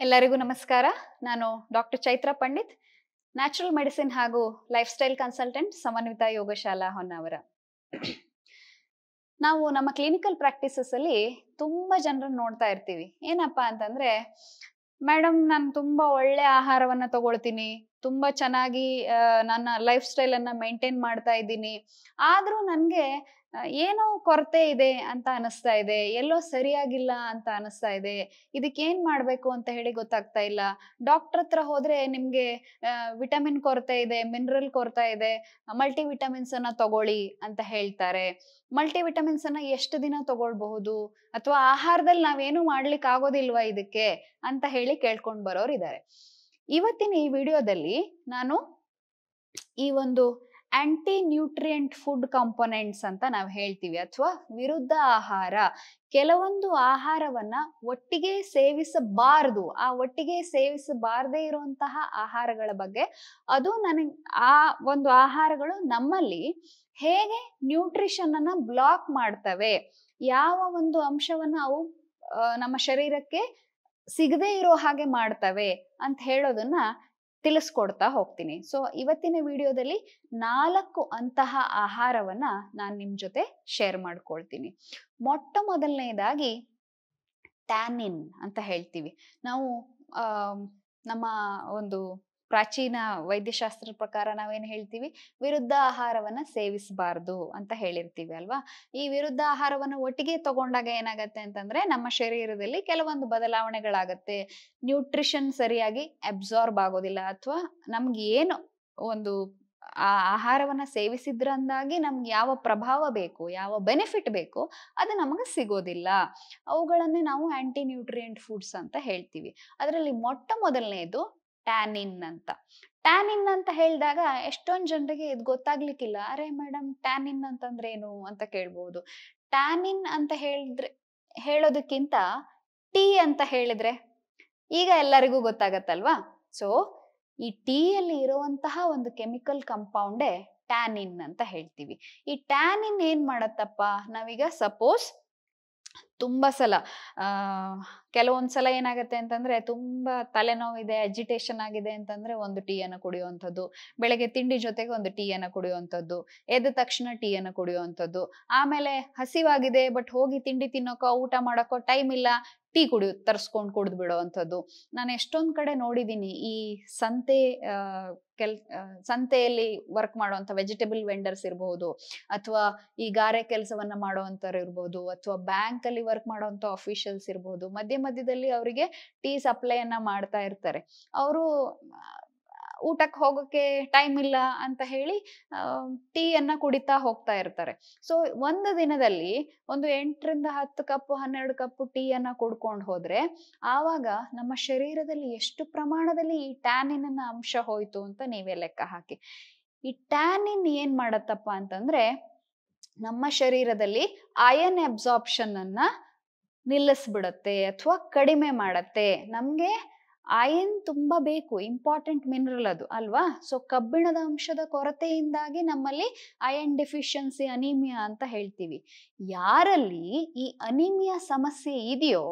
ಎಲ್ಲರಿಗೂ ನಮಸ್ಕಾರ. ನಾನು doctor Chaitra Pandit, natural medicine ಹಾಗೂ lifestyle consultant Samanvita Yogashala Honnavar. ನಾವು ನಮ್ಮ ಕ್ಲಿನಿಕಲ್ ಪ್ರಾಕ್ಟೀಸಸ್ ಅಲ್ಲಿ ತುಂಬಾ ಜನರನ್ನ ನೋಡ್ತಾ ಇರ್ತೀವಿ. ಏನಪ್ಪಾ ಅಂತಂದ್ರೆ ಮೇಡಮ್ ನಾನು ತುಂಬಾ ಒಳ್ಳೆ ಆಹಾರವನ್ನ ತಗೊಳ್ತೀನಿ. ತುಂಬಾ ಚೆನ್ನಾಗಿ ನನ್ನ ಲೈಫ್ ಸ್ಟೈಲ್ ಅನ್ನ ಮೇಂಟೈನ್ ಮಾಡ್ತಾ ಇದ್ದೀನಿ. ಆದ್ರೂ ನನ್ಗೆ ಏನೋ ಕೊರತೆ ಇದೆ ಅಂತ ಅನಿಸ್ತಾ ಇದೆ, ಎಲ್ಲೋ ಸರಿಯಾಗಿಲ್ಲ ಅಂತ ಅನಿಸ್ತಾ ಇದೆ, ಇದಕ್ಕೆ ಏನ್ ಮಾಡ್ಬೇಕು ಅಂತ ಹೇಳಿ ಗೊತ್ತಾಗ್ತಾ ಇಲ್ಲ. ಡಾಕ್ಟರ್ ಹತ್ರ ಹೋದ್ರೆ ನಿಮ್ಗೆ ವಿಟಮಿನ್ ಕೊರತೆ ಇದೆ, ಮಿನರಲ್ ಕೊರತೆ ಇದೆ ಮಲ್ಟಿ ವಿಟಮಿನ್ಸ್ ಅನ್ನ ತಗೊಳ್ಳಿ ಅಂತ ಹೇಳ್ತಾರೆ. ಮಲ್ಟಿ ವಿಟಮಿನ್ಸ್ ಅನ್ನ ಎಷ್ಟು ದಿನ ತಗೊಳ್ಬಹುದು? ಅಥವಾ ಆಹಾರದಲ್ಲಿ ನಾವೇನು ಮಾಡ್ಲಿಕ್ಕೆ ಆಗೋದಿಲ್ವಾ ಇದಕ್ಕೆ? ಅಂತ ಹೇಳಿ ಕೇಳ್ಕೊಂಡ್ ಬರೋರು ಇದ್ದಾರೆ ಇವತ್ತಿನ ಈ ವಿಡಿಯೋದಲ್ಲಿ ನಾನು ಈ ಒಂದು ಆಂಟಿ ನ್ಯೂಟ್ರಿಯೆಂಟ್ ಫುಡ್ ಕಾಂಪೊನೆಂಟ್ಸ್ ಅಂತ ನಾವು ಹೇಳ್ತೀವಿ ಅಥವಾ ವಿರುದ್ಧ ಆಹಾರ. ಕೆಲವೊಂದು ಆಹಾರವನ್ನ ಒಟ್ಟಿಗೆ ಸೇವಿಸಬಾರದು. ಆ ಒಟ್ಟಿಗೆ ಸೇವಿಸಬಾರದೇ ಇರುವಂತಹ ಆಹಾರಗಳ ಬಗ್ಗೆ ಅದು ನನಗೆ ಆ ಒಂದು ಆಹಾರಗಳು ನಮ್ಮಲ್ಲಿ ಹೇಗೆ ನ್ಯೂಟ್ರಿಷನ್ ಅನ್ನ ಬ್ಲಾಕ್ ಮಾಡ್ತವೆ? ಯಾವ ಒಂದು ಅಂಶವನ್ನ ಅವು ನಮ್ಮ ಶರೀರಕ್ಕೆ ಸಿಗದೇ ಇರೋ ಹಾಗೆ ಮಾಡ್ತವೆ ಅಂತ ಹೇಳೋದನ್ನ ತಿಳಿಸ್ಕೊಡ್ತಾ ಹೋಗ್ತೀನಿ. ಸೊ ಇವತ್ತಿನ ವಿಡಿಯೋದಲ್ಲಿ ನಾಲ್ಕು ಅಂತಹ ಆಹಾರವನ್ನ ನಾನು ನಿಮ್ ಜೊತೆ ಶೇರ್ ಮಾಡ್ಕೊಳ್ತೀನಿ. ಮೊಟ್ಟ ಮೊದಲನೇದಾಗಿ ಟ್ಯಾನಿನ್ ಅಂತ ಹೇಳ್ತೀವಿ. ನಾವು ನಮ್ಮ ಒಂದು ಪ್ರಾಚೀನ ವೈದ್ಯಶಾಸ್ತ್ರ ಪ್ರಕಾರ ನಾವೇನು ಹೇಳ್ತೀವಿ? ವಿರುದ್ಧ ಆಹಾರವನ್ನ ಸೇವಿಸಬಾರ್ದು ಅಂತ ಹೇಳಿರ್ತೀವಿ ಅಲ್ವಾ? ಈ ವಿರುದ್ಧ ಆಹಾರವನ್ನು ಒಟ್ಟಿಗೆ ತಗೊಂಡಾಗ ಏನಾಗತ್ತೆ ಅಂತಂದ್ರೆ ನಮ್ಮ ಶರೀರದಲ್ಲಿ ಕೆಲವೊಂದು ಬದಲಾವಣೆಗಳಾಗತ್ತೆ. ನ್ಯೂಟ್ರಿಷನ್ ಸರಿಯಾಗಿ ಅಬ್ಸಾರ್ಬ್ ಆಗೋದಿಲ್ಲ ಅಥವಾ ನಮ್ಗೆ ಏನು ಒಂದು ಆ ಆಹಾರವನ್ನ ಸೇವಿಸಿದ್ರಂದಾಗಿ ನಮ್ಗೆ ಯಾವ ಪ್ರಭಾವ ಬೇಕು, ಯಾವ ಬೆನಿಫಿಟ್ ಬೇಕು ಅದು ನಮಗೆ ಸಿಗೋದಿಲ್ಲ. ಅವುಗಳನ್ನೇ ನಾವು ಆಂಟಿ ನ್ಯೂಟ್ರಿಯೆಂಟ್ ಫುಡ್ಸ್ ಅಂತ ಹೇಳ್ತೀವಿ. ಅದರಲ್ಲಿ ಮೊಟ್ಟ ಮೊದಲನೇದು ಟ್ಯಾನಿನ್ ಅಂತ. ಟ್ಯಾನಿನ್ ಅಂತ ಹೇಳಿದಾಗ ಎಷ್ಟೊಂದು ಜನರಿಗೆ ಇದು ಗೊತ್ತಾಗ್ಲಿಕ್ಕಿಲ್ಲ. ಅರೆ ಮೇಡಮ್ ಟ್ಯಾನಿನ್ ಅಂತಂದ್ರೆ ಏನು ಅಂತ ಕೇಳ್ಬೋದು. ಟ್ಯಾನಿನ್ ಅಂತ ಹೇಳಿದ್ರೆ, ಹೇಳೋದಕ್ಕಿಂತ ಟೀ ಅಂತ ಹೇಳಿದ್ರೆ ಈಗ ಎಲ್ಲರಿಗೂ ಗೊತ್ತಾಗತ್ತಲ್ವಾ? ಸೊ, ಈ ಟೀಯಲ್ಲಿ ಇರುವಂತಹ ಒಂದು ಕೆಮಿಕಲ್ ಕಂಪೌಂಡೇ ಟ್ಯಾನಿನ್ ಅಂತ ಹೇಳ್ತೀವಿ. ಈ ಟ್ಯಾನಿನ್ ಏನ್ ಮಾಡತ್ತಪ್ಪ? ನಾವೀಗ ಸಪೋಸ್ ತುಂಬಾ ಸಲ. ಆ, ಕೆಲವೊಂದ್ಸಲ ಏನಾಗುತ್ತೆ ಅಂತಂದ್ರೆ ತುಂಬಾ ತಲೆನೋವಿದೆ ಅಜಿಟೇಷನ್ ಆಗಿದೆ ಅಂತಂದ್ರೆ ಒಂದು ಟೀಯನ್ನು ಕುಡಿಯುವಂಥದ್ದು, ಬೆಳಗ್ಗೆ ತಿಂಡಿ ಜೊತೆಗೆ ಒಂದು ಟೀಯನ್ನು ಕುಡಿಯುವಂಥದ್ದು, ಎದ್ದ ತಕ್ಷಣ ಟೀಯನ್ನು ಕುಡಿಯುವಂಥದ್ದು, ಆಮೇಲೆ ಹಸಿವಾಗಿದೆ ಬಟ್ ಹೋಗಿ ತಿಂಡಿ ತಿನ್ನೋಕೋ, ಊಟ ಮಾಡೋಕೋ ಟೈಮ್ ಇಲ್ಲ, ಟೀ ಕುಡಿ ತರಿಸ್ಕೊಂಡು ಕುಡಿದು ಬಿಡುವಂಥದ್ದು. ನಾನು ಎಷ್ಟೊಂದು ಕಡೆ ನೋಡಿದ್ದೀನಿ ಈ ಸಂತೆ ಕೆಲ್ ಸಂತೆಯಲ್ಲಿ ವರ್ಕ್ ಮಾಡುವಂತ ವೆಜಿಟೇಬಲ್ ವೆಂಡರ್ಸ್ ಇರಬಹುದು ಅಥವಾ ಈ ಗಾರೆ ಕೆಲಸವನ್ನ ಮಾಡುವಂತವ್ರು ಇರಬಹುದು ಅಥವಾ ಬ್ಯಾಂಕ್ ಅಲ್ಲಿ ವರ್ಕ್ ಮಾಡುವಂತ ಅಫಿಷಿಯಲ್ಸ್ ಇರಬಹುದು ಮಧ್ಯ ಮಧ್ಯದಲ್ಲಿ ಅವರಿಗೆ ಟೀ ಸಪ್ಲೈ ಅನ್ನ ಮಾಡ್ತಾ ಇರ್ತಾರೆ. ಅವರು ಊಟಕ್ಕೆ ಹೋಗೋಕ್ಕೆ ಟೈಮ್ ಇಲ್ಲ ಅಂತ ಹೇಳಿ ಟೀಯನ್ನ ಕುಡಿತಾ ಹೋಗ್ತಾ ಇರ್ತಾರೆ. ಸೊ ಒಂದು ದಿನದಲ್ಲಿ ಒಂದು ಎಂಟರಿಂದ ಹತ್ತು ಕಪ್, ಹನ್ನೆರಡು ಕಪ್ ಟೀಯನ್ನ ಕುಡ್ಕೊಂಡು ಹೋದ್ರೆ, ಆವಾಗ ನಮ್ಮ ಶರೀರದಲ್ಲಿ ಎಷ್ಟು ಪ್ರಮಾಣದಲ್ಲಿ ಈ ಟ್ಯಾನಿನ್ ಅಂಶ ಹೋಯ್ತು ಅಂತ ನೀವೇ ಲೆಕ್ಕ ಹಾಕಿ. ಈ ಟ್ಯಾನಿನ್ ಏನ್ ಮಾಡತ್ತಪ್ಪ ಅಂತಂದ್ರೆ, ನಮ್ಮ ಶರೀರದಲ್ಲಿ ಅಯನ್ ಅಬ್ಸಾರ್ಪ್ಷನ್ ಅನ್ನ ನಿಲ್ಲಿಸ್ಬಿಡತ್ತೆ ಅಥವಾ ಕಡಿಮೆ ಮಾಡತ್ತೆ. ನಮ್ಗೆ ಅಯನ್ ತುಂಬಾ ಬೇಕು ಇಂಪಾರ್ಟೆಂಟ್ ಮಿನರಲ್ ಅದು, ಅಲ್ವಾ? ಸೊ ಕಬ್ಬಿಣದ ಅಂಶದ ಕೊರತೆಯಿಂದಾಗಿ ನಮ್ಮಲ್ಲಿ ಅಯನ್ ಡೆಫಿಷಿಯನ್ಸಿ ಅನಿಮಿಯಾ ಅಂತ ಹೇಳ್ತೀವಿ. ಯಾರಲ್ಲಿ ಈ ಅನಿಮಿಯಾ ಸಮಸ್ಯೆ ಇದೆಯೋ,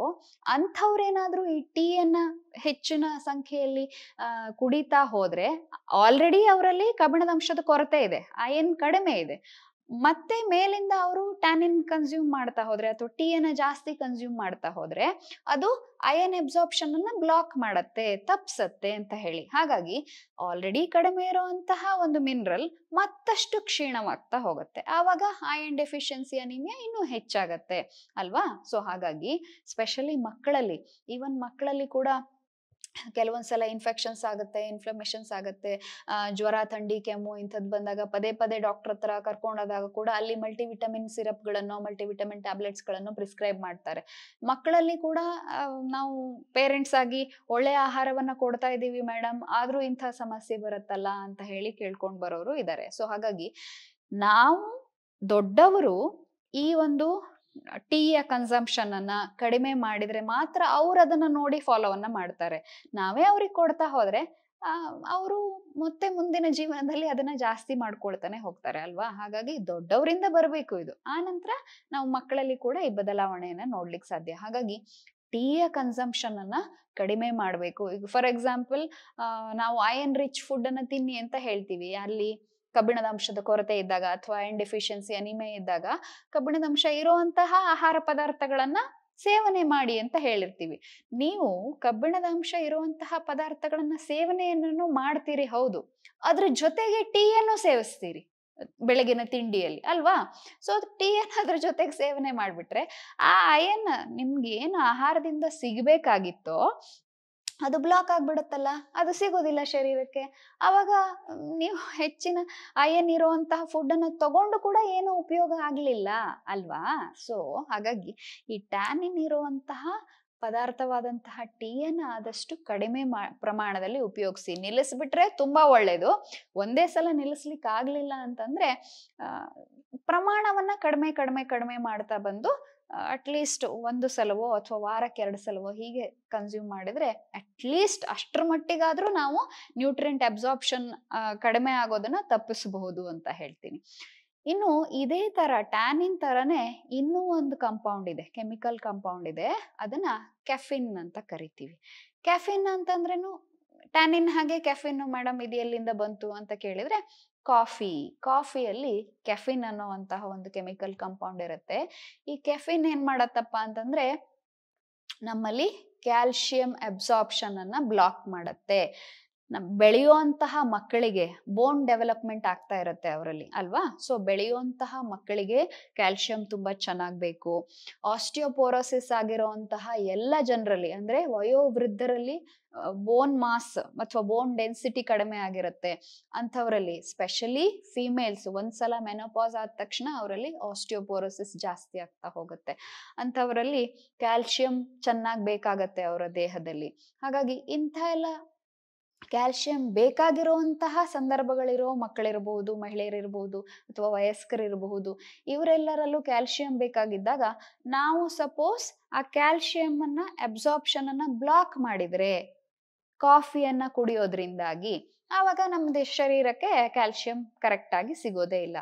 ಅಂಥವ್ರೇನಾದ್ರೂ ಈ ಟೀಯನ್ನ ಹೆಚ್ಚಿನ ಸಂಖ್ಯೆಯಲ್ಲಿ ಕುಡಿತಾ ಹೋದ್ರೆ ಆಲ್ರೆಡಿ ಅವರಲ್ಲಿ ಕಬ್ಬಿಣದ ಅಂಶದ ಕೊರತೆ ಇದೆ, ಅಯನ್ ಕಡಿಮೆ ಇದೆ. ಮತ್ತೆ ಮೇಲಿಂದ ಅವರು ಟ್ಯಾನಿನ್ ಕನ್ಸ್ಯೂಮ್ ಮಾಡ್ತಾ ಹೋದ್ರೆ ಅಥವಾ ಟೀಯನ್ನು ಜಾಸ್ತಿ ಕನ್ಸ್ಯೂಮ್ ಮಾಡ್ತಾ ಹೋದ್ರೆ ಅದು ಅಯನ್ ಅಬ್ಸಾರ್ಪ್ಷನ್ ಅನ್ನ ಬ್ಲಾಕ್ ಮಾಡತ್ತೆ ತಪ್ಪಿಸತ್ತೆ ಅಂತ ಹೇಳಿ. ಹಾಗಾಗಿ ಆಲ್ರೆಡಿ ಕಡಿಮೆ ಇರುವಂತಹ ಒಂದು ಮಿನರಲ್ ಮತ್ತಷ್ಟು ಕ್ಷೀಣವಾಗ್ತಾ ಹೋಗುತ್ತೆ. ಆವಾಗ ಅಯನ್ ಡೆಫಿಷಿಯನ್ಸಿ ಅನಿಮಿಯಾ ಇನ್ನೂ ಹೆಚ್ಚಾಗತ್ತೆ, ಅಲ್ವಾ? ಸೊ ಹಾಗಾಗಿ ಸ್ಪೆಷಲಿ ಮಕ್ಕಳಲ್ಲಿ ಈವನ್ ಮಕ್ಕಳಲ್ಲಿ ಕೂಡ ಕೆಲವೊಂದ್ಸಲ ಇನ್ಫೆಕ್ಷನ್ಸ್ ಆಗುತ್ತೆ ಇನ್ಫ್ಲಮೇಷನ್ಸ್ ಆಗುತ್ತೆ. ಜ್ವರ, ಥಂಡಿ, ಕೆಮ್ಮು ಇಂಥದ್ದು ಬಂದಾಗ ಪದೇ ಪದೇ ಡಾಕ್ಟರ್ ಹತ್ರ ಕರ್ಕೊಂಡೋದಾಗ ಕೂಡ ಅಲ್ಲಿ ಮಲ್ಟಿವಿಟಮಿನ್ ಸಿರಪ್ಗಳನ್ನು ಮಲ್ಟಿವಿಟಮಿನ್ ಟ್ಯಾಬ್ಲೆಟ್ಸ್ಗಳನ್ನು ಪ್ರಿಸ್ಕ್ರೈಬ್ ಮಾಡ್ತಾರೆ. ಮಕ್ಕಳಲ್ಲಿ ಕೂಡ ನಾವು ಪೇರೆಂಟ್ಸ್ ಆಗಿ ಒಳ್ಳೆಯ ಆಹಾರವನ್ನ ಕೊಡ್ತಾ ಇದ್ದೀವಿ ಮೇಡಮ್ ಆದರೂ ಇಂಥ ಸಮಸ್ಯೆ ಬರುತ್ತಲ್ಲ ಅಂತ ಹೇಳಿ ಕೇಳ್ಕೊಂಡು ಬರೋರು ಇದ್ದಾರೆ ಸೊ ಹಾಗಾಗಿ ನಾವು ದೊಡ್ಡವರು ಈ ಒಂದು ಟೀಯ ಕನ್ಸಂಪ್ಷನ್ ಅನ್ನ ಕಡಿಮೆ ಮಾಡಿದ್ರೆ ಮಾತ್ರ ಅವ್ರು ಅದನ್ನ ನೋಡಿ ಫಾಲೋ ಅನ್ನ ಮಾಡ್ತಾರೆ. ನಾವೇ ಅವ್ರಿಗೆ ಕೊಡ್ತಾ ಹೋದ್ರೆ ಅವರು ಮತ್ತೆ ಮುಂದಿನ ಜೀವನದಲ್ಲಿ ಅದನ್ನ ಜಾಸ್ತಿ ಮಾಡ್ಕೊಳ್ತಾನೆ ಹೋಗ್ತಾರೆ ಅಲ್ವಾ? ಹಾಗಾಗಿ ದೊಡ್ಡವರಿಂದ ಬರಬೇಕು ಇದು. ಆ ನಂತರ ನಾವು ಮಕ್ಕಳಲ್ಲಿ ಕೂಡ ಈ ಬದಲಾವಣೆಯನ್ನ ನೋಡ್ಲಿಕ್ಕೆ ಸಾಧ್ಯ. ಹಾಗಾಗಿ ಟೀಯ ಕನ್ಸಂಪ್ಷನ್ ಅನ್ನ ಕಡಿಮೆ ಮಾಡಬೇಕು. ಈಗ ಫಾರ್ ಎಕ್ಸಾಂಪಲ್ ನಾವು ಐರನ್ ರಿಚ್ ಫುಡ್ ಅನ್ನ ತಿನ್ನಿ ಅಂತ ಹೇಳ್ತೀವಿ. ಅಲ್ಲಿ ಕಬ್ಬಿಣದ ಅಂಶದ ಕೊರತೆ ಇದ್ದಾಗ ಅಥವಾ ಐರನ್ ಡೆಫಿಷಿಯನ್ಸಿ ಅನಿಮೆ ಇದ್ದಾಗ ಕಬ್ಬಿಣದ ಅಂಶ ಇರುವಂತಹ ಆಹಾರ ಪದಾರ್ಥಗಳನ್ನ ಸೇವನೆ ಮಾಡಿ ಅಂತ ಹೇಳಿರ್ತೀವಿ. ನೀವು ಕಬ್ಬಿಣದ ಅಂಶ ಇರುವಂತಹ ಪದಾರ್ಥಗಳನ್ನ ಸೇವನೆಯನ್ನು ಮಾಡ್ತೀರಿ ಹೌದು. ಅದ್ರ ಜೊತೆಗೆ ಟೀಯನ್ನು ಸೇವಿಸ್ತೀರಿ. ಬೆಳಗಿನ ತಿಂಡಿಯಲ್ಲಿ ಅಲ್ವಾ? ಸೊ ಟೀಯನ್ನು ಅದ್ರ ಜೊತೆಗೆ ಸೇವನೆ ಮಾಡಿಬಿಟ್ರೆ ಆ ಅಯನ್ ನಿಮ್ಗೆ ಏನು ಆಹಾರದಿಂದ ಸಿಗಬೇಕಾಗಿತ್ತೋ ಅದು ಬ್ಲಾಕ್ ಆಗ್ಬಿಡುತ್ತಲ್ಲ, ಅದು ಸಿಗೋದಿಲ್ಲ ಶರೀರಕ್ಕೆ. ಅವಾಗ ನೀವು ಹೆಚ್ಚಿನ ಅಯನ್ ಇರುವಂತಹ ಫುಡ್ಡನ್ನು ತಗೊಂಡು ಕೂಡ ಏನು ಉಪಯೋಗ ಆಗಲಿಲ್ಲ, ಅಲ್ವಾ? ಸೊ ಹಾಗಾಗಿ ಈ ಟ್ಯಾನಿನ್ ಇರುವಂತಹ ಪದಾರ್ಥವಾದಂತಹ ಟೀಯನ್ನು ಆದಷ್ಟು ಕಡಿಮೆ ಪ್ರಮಾಣದಲ್ಲಿ ಉಪಯೋಗಿಸಿ. ನಿಲ್ಲಿಸ್ಬಿಟ್ರೆ ತುಂಬಾ ಒಳ್ಳೇದು. ಒಂದೇ ಸಲ ನಿಲ್ಲಿಸ್ಲಿಕ್ಕೆ ಆಗ್ಲಿಲ್ಲ ಅಂತಂದ್ರೆ ಪ್ರಮಾಣವನ್ನ ಕಡಿಮೆ ಕಡಿಮೆ ಕಡಿಮೆ ಮಾಡ್ತಾ ಬಂದು ಅಟ್ಲೀಸ್ಟ್ ಒಂದು ಸಲವೋ ಅಥವಾ ವಾರಕ್ಕೆ ಎರಡು ಸಲವೋ ಹೀಗೆ ಕನ್ಸ್ಯೂಮ್ ಮಾಡಿದ್ರೆ ಅಟ್ಲೀಸ್ಟ್ ಅಷ್ಟರ ಮಟ್ಟಿಗಾದ್ರೂ ನಾವು ನ್ಯೂಟ್ರಿಯೆಂಟ್ ಅಬ್ಸಾರ್ಪ್ಷನ್ ಕಡಿಮೆ ಆಗೋದನ್ನ ತಪ್ಪಿಸಬಹುದು ಅಂತ ಹೇಳ್ತೀನಿ. ಇನ್ನು ಇದೇ ತರ ಟ್ಯಾನಿನ್ ತರನೇ ಇನ್ನೂ ಒಂದು ಕಂಪೌಂಡ್ ಇದೆ ಕೆಮಿಕಲ್ ಕಂಪೌಂಡ್ ಇದೆ. ಅದನ್ನ ಕೆಫಿನ್ ಅಂತ ಕರಿತೀವಿ. ಕೆಫಿನ್ ಅಂತಂದ್ರೇನು? ಟ್ಯಾನಿನ್ ಹಾಗೆ ಕೆಫಿನ್ ಮೇಡಮ್ ಇದು ಎಲ್ಲಿಂದ ಬಂತು ಅಂತ ಕೇಳಿದ್ರೆ ಕಾಫಿ ಕಾಫಿಯಲ್ಲಿ ಕೆಫಿನ್ ಅನ್ನುವಂತಹ ಒಂದು ಕೆಮಿಕಲ್ ಕಂಪೌಂಡ್ ಇರುತ್ತೆ. ಈ ಕೆಫಿನ್ ಏನ್ ಮಾಡತ್ತಪ್ಪ ಅಂತಂದ್ರೆ ನಮ್ಮಲ್ಲಿ ಕ್ಯಾಲ್ಶಿಯಂ ಅಬ್ಸಾರ್ಪ್ಷನ್ ಅನ್ನ ಬ್ಲಾಕ್ ಮಾಡತ್ತೆ. ಬೆಳೆಯುವಂತಹ ಮಕ್ಕಳಿಗೆ ಬೋನ್ ಡೆವಲಪ್ಮೆಂಟ್ ಆಗ್ತಾ ಇರುತ್ತೆ ಅವರಲ್ಲಿ, ಅಲ್ವಾ? ಸೊ ಬೆಳೆಯುವಂತಹ ಮಕ್ಕಳಿಗೆ ಕ್ಯಾಲ್ಶಿಯಂ ತುಂಬಾ ಚೆನ್ನಾಗ್ ಬೇಕು ಆಸ್ಟಿಯೋಪೋರೋಸಿಸ್ ಆಗಿರುವಂತಹ ಎಲ್ಲ ಜನರಲ್ಲಿ, ಅಂದ್ರೆ ವಯೋವೃದ್ಧರಲ್ಲಿ ಬೋನ್ ಮಾಸ್ ಅಥವಾ ಬೋನ್ ಡೆನ್ಸಿಟಿ ಕಡಿಮೆ ಆಗಿರುತ್ತೆ ಅಂಥವರಲ್ಲಿ ಸ್ಪೆಷಲಿ ಫಿಮೇಲ್ಸ್ ಒಂದ್ಸಲ ಮೆನೋಪಾಸ್ ಆದ ತಕ್ಷಣ ಅವರಲ್ಲಿ ಆಸ್ಟಿಯೋಪೋರೋಸಿಸ್ ಜಾಸ್ತಿ ಆಗ್ತಾ ಹೋಗುತ್ತೆ. ಅಂಥವರಲ್ಲಿ ಕ್ಯಾಲ್ಶಿಯಂ ಚೆನ್ನಾಗಿ ಬೇಕಾಗತ್ತೆ ಅವರ ದೇಹದಲ್ಲಿ. ಹಾಗಾಗಿ ಇಂಥ ಎಲ್ಲ ಕ್ಯಾಲ್ಶಿಯಂ ಬೇಕಾಗಿರುವಂತಹ ಸಂದರ್ಭಗಳಿರೋ ಮಕ್ಕಳಿರಬಹುದು ಮಹಿಳೆಯರಿರ್ಬೋದು ಅಥವಾ ವಯಸ್ಕರಿರಬಹುದು, ಇವರೆಲ್ಲರಲ್ಲೂ ಕ್ಯಾಲ್ಶಿಯಂ ಬೇಕಾಗಿದ್ದಾಗ ನಾವು ಸಪೋಸ್ ಆ ಕ್ಯಾಲ್ಶಿಯಂ ಅನ್ನ ಅಬ್ಸಾರ್ಪ್ಷನ್ ಅನ್ನ ಬ್ಲಾಕ್ ಮಾಡಿದ್ರೆ ಕಾಫಿಯನ್ನ ಕುಡಿಯೋದ್ರಿಂದಾಗಿ ಆವಾಗ ನಮ್ದು ಶರೀರಕ್ಕೆ ಕ್ಯಾಲ್ಶಿಯಂ ಕರೆಕ್ಟ್ ಆಗಿ ಸಿಗೋದೇ ಇಲ್ಲ.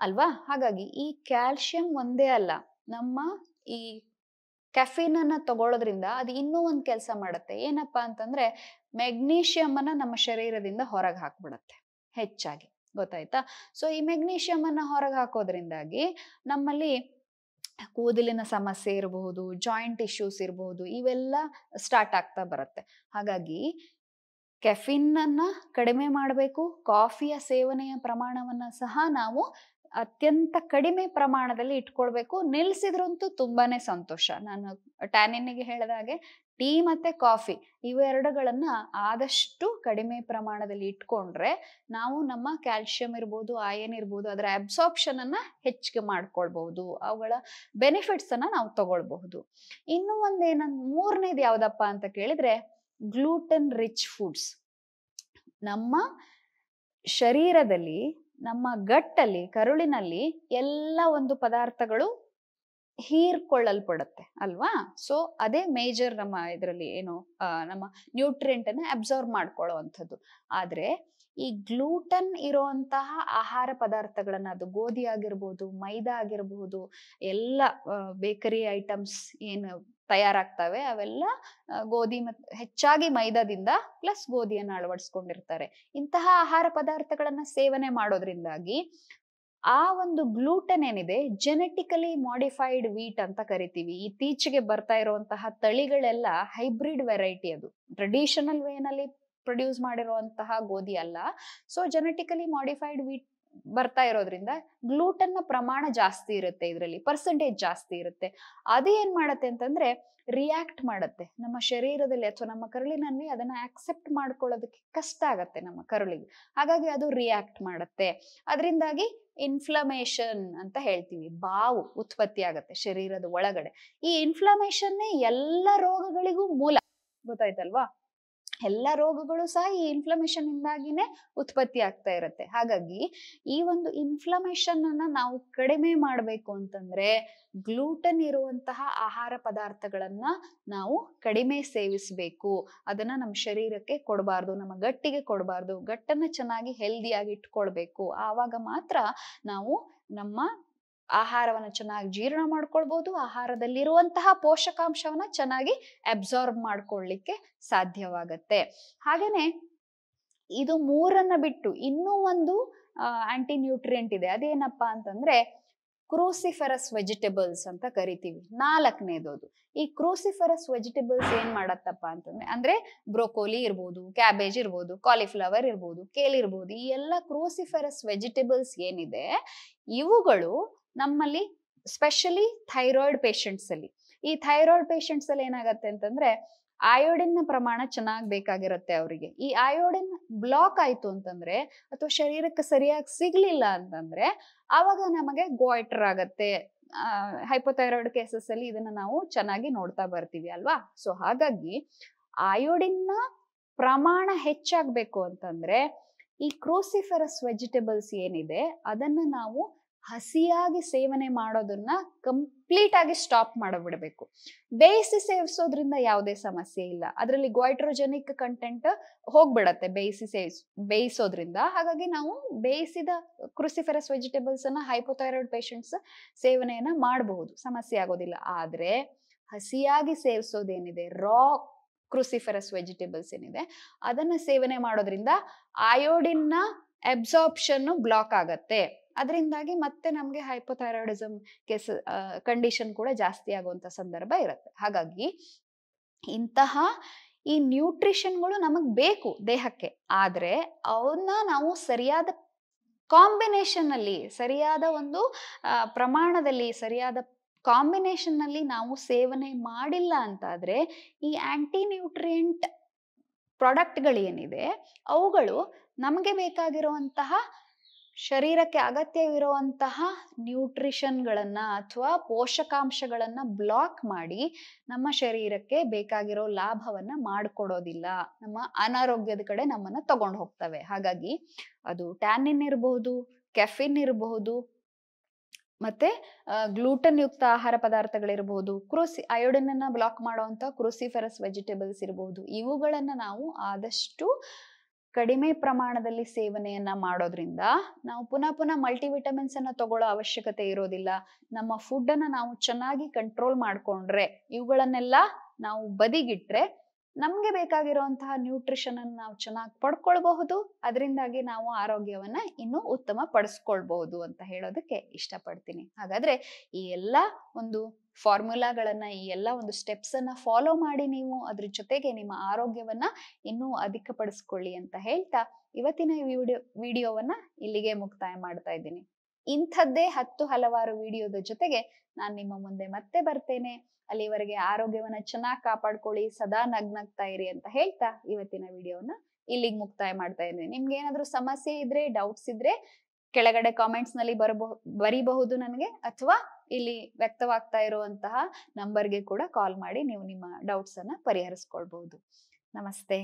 ಅಲ್ವಾ? ಹಾಗಾಗಿ ಈ ಕ್ಯಾಲ್ಶಿಯಂ ಒಂದೇ ಅಲ್ಲ, ನಮ್ಮ ಈ ಕೆಫಿನ್ ಅನ್ನ ತಗೊಳ್ಳೋದ್ರಿಂದ ಅದು ಇನ್ನೂ ಒಂದು ಕೆಲಸ ಮಾಡುತ್ತೆ. ಏನಪ್ಪಾ ಅಂತಂದ್ರೆ ಮೆಗ್ನೀಷಿಯಂ ಅನ್ನ ನಮ್ಮ ಶರೀರದಿಂದ ಹೊರಗೆ ಹಾಕ್ಬಿಡುತ್ತೆ, ಹೆಚ್ಚಾಗಿ. ಗೊತ್ತಾಯ್ತಾ? ಸೊ ಈ ಮೆಗ್ನೀಷಿಯಮ್ ಅನ್ನ ಹೊರಗೆ ಹಾಕೋದ್ರಿಂದಾಗಿ ನಮ್ಮಲ್ಲಿ ಕೂದಲಿನ ಸಮಸ್ಯೆ ಇರಬಹುದು ಜಾಯಿಂಟ್ ಇಶ್ಯೂಸ್ ಇರಬಹುದು, ಇವೆಲ್ಲ ಸ್ಟಾರ್ಟ್ ಆಗ್ತಾ ಬರುತ್ತೆ. ಹಾಗಾಗಿ ಕೆಫಿನ್ ಅನ್ನ ಕಡಿಮೆ ಮಾಡಬೇಕು ಕಾಫಿಯ ಸೇವನೆಯ ಪ್ರಮಾಣವನ್ನ ಸಹ ನಾವು ಅತ್ಯಂತ ಕಡಿಮೆ ಪ್ರಮಾಣದಲ್ಲಿ ಇಟ್ಕೊಳ್ಬೇಕು. ನಿಲ್ಸಿದ್ರಂತೂ ತುಂಬಾನೇ ಸಂತೋಷ. ನಾನು ಟ್ಯಾನಿನ್ಗೆ ಹೇಳಿದ ಹಾಗೆ ಟೀ ಮತ್ತೆ ಕಾಫಿ ಇವೆರಡುಗಳನ್ನ ಆದಷ್ಟು ಕಡಿಮೆ ಪ್ರಮಾಣದಲ್ಲಿ ಇಟ್ಕೊಂಡ್ರೆ ನಾವು ನಮ್ಮ ಕ್ಯಾಲ್ಶಿಯಂ ಇರ್ಬೋದು ಆಯನ್ ಇರ್ಬೋದು, ಅದರ ಅಬ್ಸಾರ್ಪ್ಷನ್ ಅನ್ನ ಹೆಚ್ಚಿಗೆ ಮಾಡ್ಕೊಳ್ಬಹುದು. ಅವುಗಳ ಬೆನಿಫಿಟ್ಸ್ ಅನ್ನ ನಾವು ತಗೊಳ್ಬಹುದು. ಇನ್ನು ಒಂದೇನ, ಮೂರನೇದು ಯಾವ್ದಪ್ಪ ಅಂತ ಕೇಳಿದ್ರೆ ಗ್ಲೂಟನ್ ರಿಚ್ ಫುಡ್ಸ್. ನಮ್ಮ ಶರೀರದಲ್ಲಿ, ನಮ್ಮ ಗಟ್ಟಲ್ಲಿ, ಕರುಳಿನಲ್ಲಿ ಎಲ್ಲ ಒಂದು ಪದಾರ್ಥಗಳು ಹೀರ್ಕೊಳ್ಳಲ್ಪಡುತ್ತೆ ಅಲ್ವಾ? ಸೊ ಅದೇ ಮೇಜರ್ ನಮ್ಮ ಇದರಲ್ಲಿ ಏನು ನಮ್ಮ ನ್ಯೂಟ್ರಿಯೆಂಟ್ ಅನ್ನ ಅಬ್ಸರ್ವ್ ಮಾಡ್ಕೊಳ್ಳುವಂಥದ್ದು. ಆದ್ರೆ, ಈ ಗ್ಲೂಟನ್ ಇರುವಂತಹ ಆಹಾರ ಪದಾರ್ಥಗಳನ್ನ, ಅದು ಗೋಧಿ ಆಗಿರ್ಬೋದು, ಮೈದಾ ಆಗಿರ್ಬಹುದು ಎಲ್ಲ ಬೇಕರಿ ಐಟಮ್ಸ್ ಏನು ತಯಾರಾಗ್ತವೆ, ಅವೆಲ್ಲ ಗೋಧಿ ಮತ್, ಹೆಚ್ಚಾಗಿ ಮೈದಾದಿಂದ ಪ್ಲಸ್ ಗೋಧಿಯನ್ನು ಅಳವಡಿಸ್ಕೊಂಡಿರ್ತಾರೆ. ಇಂತಹ ಆಹಾರ ಪದಾರ್ಥಗಳನ್ನ ಸೇವನೆ ಮಾಡೋದ್ರಿಂದಾಗಿ ಆ ಒಂದು ಗ್ಲೂಟನ್ ಏನಿದೆ ಜೆನೆಟಿಕಲಿ ಮಾಡಿಫೈಡ್ ವೀಟ್ ಅಂತ ಕರಿತೀವಿ. ಇತ್ತೀಚೆಗೆ ಬರ್ತಾ ಇರುವಂತಹ ತಳಿಗಳೆಲ್ಲ ಹೈಬ್ರಿಡ್ ವೆರೈಟಿ ಅದು. ಟ್ರೆಡಿಷನಲ್ ವೇನಲ್ಲಿ ಪ್ರೊಡ್ಯೂಸ್ ಮಾಡಿರುವಂತಹ ಗೋಧಿ ಅಲ್ಲ. ಸೊ ಜೆನೆಟಿಕಲಿ ಮಾಡಿಫೈಡ್ ವೀಟ್ ಬರ್ತಾ ಇರೋದ್ರಿಂದ ಗ್ಲೂಟನ್ನ ಪ್ರಮಾಣ ಜಾಸ್ತಿ ಇರುತ್ತೆ ಇದರಲ್ಲಿ ಪರ್ಸೆಂಟೇಜ್ ಜಾಸ್ತಿ ಇರುತ್ತೆ. ಅದು ಏನ್ ಮಾಡತ್ತೆ ಅಂತಂದ್ರೆ ರಿಯಾಕ್ಟ್ ಮಾಡುತ್ತೆ. ನಮ್ಮ ಶರೀರದಲ್ಲಿ ಅಥವಾ ನಮ್ಮ ಕರುಳಿನಲ್ಲಿ ಅದನ್ನ ಆಕ್ಸೆಪ್ಟ್ ಮಾಡ್ಕೊಳ್ಳೋದಕ್ಕೆ ಕಷ್ಟ ಆಗತ್ತೆ ನಮ್ಮ ಕರುಳಿಗೆ. ಹಾಗಾಗಿ ಅದು ರಿಯಾಕ್ಟ್ ಮಾಡುತ್ತೆ. ಅದರಿಂದಾಗಿ ಇನ್ಫ್ಲಮೇಷನ್ ಅಂತ ಹೇಳ್ತೀವಿ. ಬಾವು ಉತ್ಪತ್ತಿ ಆಗತ್ತೆ ಶರೀರದ ಒಳಗಡೆ. ಈ ಇನ್ಫ್ಲಮೇಷನ್ನೇ ಎಲ್ಲ ರೋಗಗಳಿಗೂ ಮೂಲ. ಗೊತ್ತಾಯ್ತಲ್ವಾ? ಎಲ್ಲ ರೋಗಗಳು ಸಹ ಈ ಇನ್ಫ್ಲಮೇಷನ್ ಇಂದಾಗಿನೇ ಉತ್ಪತ್ತಿ ಆಗ್ತಾ ಇರುತ್ತೆ. ಹಾಗಾಗಿ ಈ ಒಂದು ಇನ್ಫ್ಲಮೇಷನ್ ಅನ್ನ ನಾವು ಕಡಿಮೆ ಮಾಡಬೇಕು ಅಂತಂದ್ರೆ ಗ್ಲೂಟನ್ ಇರುವಂತಹ ಆಹಾರ ಪದಾರ್ಥಗಳನ್ನ ನಾವು ಕಡಿಮೆ ಸೇವಿಸಬೇಕು. ಅದನ್ನ ನಮ್ಮ ಶರೀರಕ್ಕೆ ಕೊಡಬಾರ್ದು, ನಮ್ಮ ಗಟ್ಟಿಗೆ ಕೊಡಬಾರ್ದು, ಗಟ್ಟನ್ನ ಚೆನ್ನಾಗಿ ಹೆಲ್ದಿಯಾಗಿ ಇಟ್ಕೊಳ್ಬೇಕು. ಆವಾಗ ಮಾತ್ರ ನಾವು ನಮ್ಮ ಆಹಾರವನ್ನ ಚೆನ್ನಾಗಿ ಜೀರ್ಣ ಮಾಡ್ಕೊಳ್ಬೋದು, ಆಹಾರದಲ್ಲಿರುವಂತಹ ಪೋಷಕಾಂಶವನ್ನ ಚೆನ್ನಾಗಿ ಅಬ್ಸಾರ್ಬ್ ಮಾಡ್ಕೊಳ್ಳಿಕ್ಕೆ ಸಾಧ್ಯವಾಗತ್ತೆ. ಹಾಗೇನೆ ಇದು ಮೂರನ್ನ ಬಿಟ್ಟು ಇನ್ನೂ ಒಂದು ಆಂಟಿ ನ್ಯೂಟ್ರಿಯೆಂಟ್ ಇದೆ. ಅದೇನಪ್ಪಾ ಅಂತಂದ್ರೆ ಕ್ರೂಸಿಫರಸ್ ವೆಜಿಟೇಬಲ್ಸ್ ಅಂತ ಕರಿತೀವಿ. ನಾಲ್ಕನೇದು ಅದು ಈ ಕ್ರೂಸಿಫರಸ್ ವೆಜಿಟೇಬಲ್ಸ್ ಏನ್ ಮಾಡತ್ತಪ್ಪ ಅಂತಂದ್ರೆ, ಅಂದ್ರೆ ಬ್ರೋಕೋಲಿ ಇರ್ಬೋದು, ಕ್ಯಾಬೇಜ್ ಇರ್ಬೋದು ಕಾಲಿಫ್ಲವರ್ ಇರ್ಬೋದು, ಕೇಲ್ ಇರ್ಬೋದು, ಈ ಎಲ್ಲ ಕ್ರೂಸಿಫರಸ್ ವೆಜಿಟೇಬಲ್ಸ್ ಏನಿದೆ, ಇವುಗಳು ನಮ್ಮಲ್ಲಿ ಸ್ಪೆಷಲಿ ಥೈರಾಯ್ಡ್ ಪೇಷಂಟ್ಸ್ ಅಲ್ಲಿ. ಈ ಥೈರಾಯ್ಡ್ ಪೇಷಂಟ್ಸ್ ಅಲ್ಲಿ ಏನಾಗತ್ತೆ ಅಂತಂದ್ರೆ ಅಯೋಡಿನ್ ಪ್ರಮಾಣ ಚೆನ್ನಾಗಿ ಬೇಕಾಗಿರುತ್ತೆ ಅವರಿಗೆ. ಈ ಅಯೋಡಿನ್ ಬ್ಲಾಕ್ ಆಯ್ತು ಅಂತಂದ್ರೆ, ಅಥವಾ ಶರೀರಕ್ಕೆ ಸರಿಯಾಗಿ ಸಿಗ್ಲಿಲ್ಲ ಅಂತಂದ್ರೆ ಆವಾಗ ನಮಗೆ ಗೋಯ್ಟರ್ ಆಗತ್ತೆ. ಹೈಪೋಥೈರಾಯ್ಡ್ ಕೇಸಸ್ ಅಲ್ಲಿ ಇದನ್ನ ನಾವು ಚೆನ್ನಾಗಿ ನೋಡ್ತಾ ಬರ್ತೀವಿ ಅಲ್ವಾ? ಸೊ ಹಾಗಾಗಿ ಅಯೋಡಿನ್ನ ಪ್ರಮಾಣ ಹೆಚ್ಚಾಗಬೇಕು ಅಂತಂದ್ರೆ, ಈ ಕ್ರೋಸಿಫೆರಸ್ ವೆಜಿಟೇಬಲ್ಸ್ ಏನಿದೆ, ಅದನ್ನ ನಾವು ಹಸಿಯಾಗಿ ಸೇವನೆ ಮಾಡೋದನ್ನ ಕಂಪ್ಲೀಟ್ ಆಗಿ ಸ್ಟಾಪ್ ಮಾಡಿಬಿಡ್ಬೇಕು. ಬೇಯಿಸಿ ಸೇವಿಸೋದ್ರಿಂದ ಯಾವುದೇ ಸಮಸ್ಯೆ ಇಲ್ಲ. ಅದರಲ್ಲಿ ಗೋಯ್ಟ್ರೋಜೆನಿಕ್ ಕಂಟೆಂಟ್ ಹೋಗ್ಬಿಡತ್ತೆ ಬೇಯಿಸಿ ಸೇವಿಸ್, ಬೇಯಿಸೋದ್ರಿಂದ. ಹಾಗಾಗಿ ನಾವು ಬೇಯಿಸಿದ ಕ್ರಿಸಿಫೆರಸ್ ವೆಜಿಟೇಬಲ್ಸ್ ಅನ್ನ ಹೈಪೋಥೈರಾಯ್ಡ್ ಪೇಷಂಟ್ಸ್ ಸೇವನೆಯನ್ನ ಮಾಡಬಹುದು. ಸಮಸ್ಯೆ ಆಗೋದಿಲ್ಲ. ಆದ್ರೆ ಹಸಿಯಾಗಿ ಸೇವಿಸೋದೇನಿದೆ? ರಾ ಕ್ರೂಸಿಫೆರಸ್ ವೆಜಿಟೇಬಲ್ಸ್ ಏನಿದೆ? ಅದನ್ನ ಸೇವನೆ ಮಾಡೋದ್ರಿಂದ ಅಯೋಡಿನ್ನ ಅಬ್ಸಾರ್ಪ್ಷನ್ ಬ್ಲಾಕ್ ಆಗತ್ತೆ. ಅದರಿಂದಾಗಿ ಮತ್ತೆ ನಮಗೆ ಹೈಪೋಥೈರಾಯ್ಡಿಸಮ್ ಕೇಸ್ ಕಂಡೀಷನ್ ಕೂಡ ಜಾಸ್ತಿ ಆಗುವಂತ ಸಂದರ್ಭ ಇರುತ್ತೆ. ಹಾಗಾಗಿ ಇಂತಹ ಈ ನ್ಯೂಟ್ರಿಷನ್ಗಳು ನಮಗ್ ಬೇಕು ದೇಹಕ್ಕೆ. ಆದ್ರೆ ಅವನ್ನ ನಾವು ಸರಿಯಾದ ಕಾಂಬಿನೇಷನ್ ಅಲ್ಲಿ, ಸರಿಯಾದ ಒಂದು ಪ್ರಮಾಣದಲ್ಲಿ, ಸರಿಯಾದ ಕಾಂಬಿನೇಷನ್ ಅಲ್ಲಿ ನಾವು ಸೇವನೆ ಮಾಡಿಲ್ಲ ಅಂತಾದ್ರೆ ಈ ಆಂಟಿ ನ್ಯೂಟ್ರಿಯೆಂಟ್ ಪ್ರಾಡಕ್ಟ್ಗಳೇನಿದೆ ಅವುಗಳು ನಮಗೆ ಬೇಕಾಗಿರುವಂತಹ ಶರೀರಕ್ಕೆ ಅಗತ್ಯವಿರುವಂತಹ ನ್ಯೂಟ್ರಿಷನ್ಗಳನ್ನ ಅಥವಾ ಪೋಷಕಾಂಶಗಳನ್ನ ಬ್ಲಾಕ್ ಮಾಡಿ ನಮ್ಮ ಶರೀರಕ್ಕೆ ಬೇಕಾಗಿರೋ ಲಾಭವನ್ನ ಮಾಡಿಕೊಡೋದಿಲ್ಲ. ನಮ್ಮ ಅನಾರೋಗ್ಯದ ಕಡೆ ನಮ್ಮನ್ನ ತಗೊಂಡು ಹೋಗ್ತವೆ. ಹಾಗಾಗಿ ಅದು ಟ್ಯಾನಿನ್ ಇರಬಹುದು ಕೆಫಿನ್ ಇರಬಹುದು ಮತ್ತೆ ಗ್ಲೂಟನ್ ಯುಕ್ತ ಆಹಾರ ಪದಾರ್ಥಗಳಿರಬಹುದು ಕ್ರೂಸಿ ಅಯೋಡಿನ್ ಅನ್ನ ಬ್ಲಾಕ್ ಮಾಡುವಂತಹ ಕ್ರೂಸಿಫೆರಸ್ ವೆಜಿಟೇಬಲ್ಸ್ ಇರಬಹುದು ಇವುಗಳನ್ನ ನಾವು ಆದಷ್ಟು ಕಡಿಮೆ ಪ್ರಮಾಣದಲ್ಲಿ ಸೇವನೆಯನ್ನ ಮಾಡೋದ್ರಿಂದ ನಾವು ಪುನಃ ಪುನಃ ಮಲ್ಟಿವಿಟಮಿನ್ಸ್ ಅನ್ನ ತಗೊಳ್ಳೋ ಅವಶ್ಯಕತೆ ಇರೋದಿಲ್ಲ. ನಮ್ಮ ಫುಡ್ ಅನ್ನ ನಾವು ಚೆನ್ನಾಗಿ ಕಂಟ್ರೋಲ್ ಮಾಡ್ಕೊಂಡ್ರೆ ಇವುಗಳನ್ನೆಲ್ಲ ನಾವು ಬದಿಗಿಟ್ರೆ ನಮ್ಗೆ ಬೇಕಾಗಿರುವಂತಹ ನ್ಯೂಟ್ರಿಷನ್ ಅನ್ನು ನಾವು ಚೆನ್ನಾಗಿ ಪಡ್ಕೊಳ್ಬಹುದು. ಅದರಿಂದಾಗಿ ನಾವು ಆರೋಗ್ಯವನ್ನ ಇನ್ನೂ ಉತ್ತಮ ಪಡಿಸ್ಕೊಳ್ಬಹುದು ಅಂತ ಹೇಳೋದಕ್ಕೆ ಇಷ್ಟಪಡ್ತೀನಿ. ಹಾಗಾದ್ರೆ ಈ ಎಲ್ಲ ಒಂದು ಫಾರ್ಮುಲಾಗಳನ್ನ ಈ ಎಲ್ಲ ಒಂದು ಸ್ಟೆಪ್ಸ್ ಅನ್ನ ಫಾಲೋ ಮಾಡಿ ನೀವು ಅದ್ರ ಜೊತೆಗೆ ನಿಮ್ಮ ಆರೋಗ್ಯವನ್ನ ಇನ್ನೂ ಅಧಿಕಪಡಿಸ್ಕೊಳ್ಳಿ ಅಂತ ಹೇಳ್ತಾ ಇವತ್ತಿನ ವಿಡಿಯೋ, ವಿಡಿಯೋವನ್ನ ಇಲ್ಲಿಗೆ ಮುಕ್ತಾಯ ಮಾಡ್ತಾ ಇದ್ದೀನಿ. ಇಂಥದ್ದೇ ಹತ್ತು ಹಲವಾರು ವಿಡಿಯೋದ ಜೊತೆಗೆ ನಾನು ನಿಮ್ಮ ಮುಂದೆ ಮತ್ತೆ ಬರ್ತೇನೆ. ಅಲ್ಲಿವರೆಗೆ ಆರೋಗ್ಯವನ್ನ ಚೆನ್ನಾಗಿ ಕಾಪಾಡ್ಕೊಳ್ಳಿ, ಸದಾ ನಗ್ನಗ್ತಾ ಇರಿ ಅಂತ ಹೇಳ್ತಾ ಇವತ್ತಿನ ವಿಡಿಯೋನ ಇಲ್ಲಿಗೆ ಮುಕ್ತಾಯ ಮಾಡ್ತಾ ಇದ್ದೀನಿ. ನಿಮ್ಗೆ ಏನಾದ್ರೂ ಸಮಸ್ಯೆ ಇದ್ರೆ ಡೌಟ್ಸ್ ಇದ್ರೆ ಕೆಳಗಡೆ ಕಾಮೆಂಟ್ಸ್ನಲ್ಲಿ ಬರಬಹುದು ಬರಿಬಹುದು ನನಗೆ ಅಥವಾ ಇಲ್ಲಿ ವ್ಯಕ್ತವಾಗ್ತಾ ಇರುವಂತಹ ನಂಬರ್ಗೆ ಕೂಡ ಕಾಲ್ ಮಾಡಿ ನೀವು ನಿಮ್ಮ ಡೌಟ್ಸ್ ಅನ್ನ ಪರಿಹರಿಸ್ಕೊಳ್ಬಹುದು. ನಮಸ್ತೆ.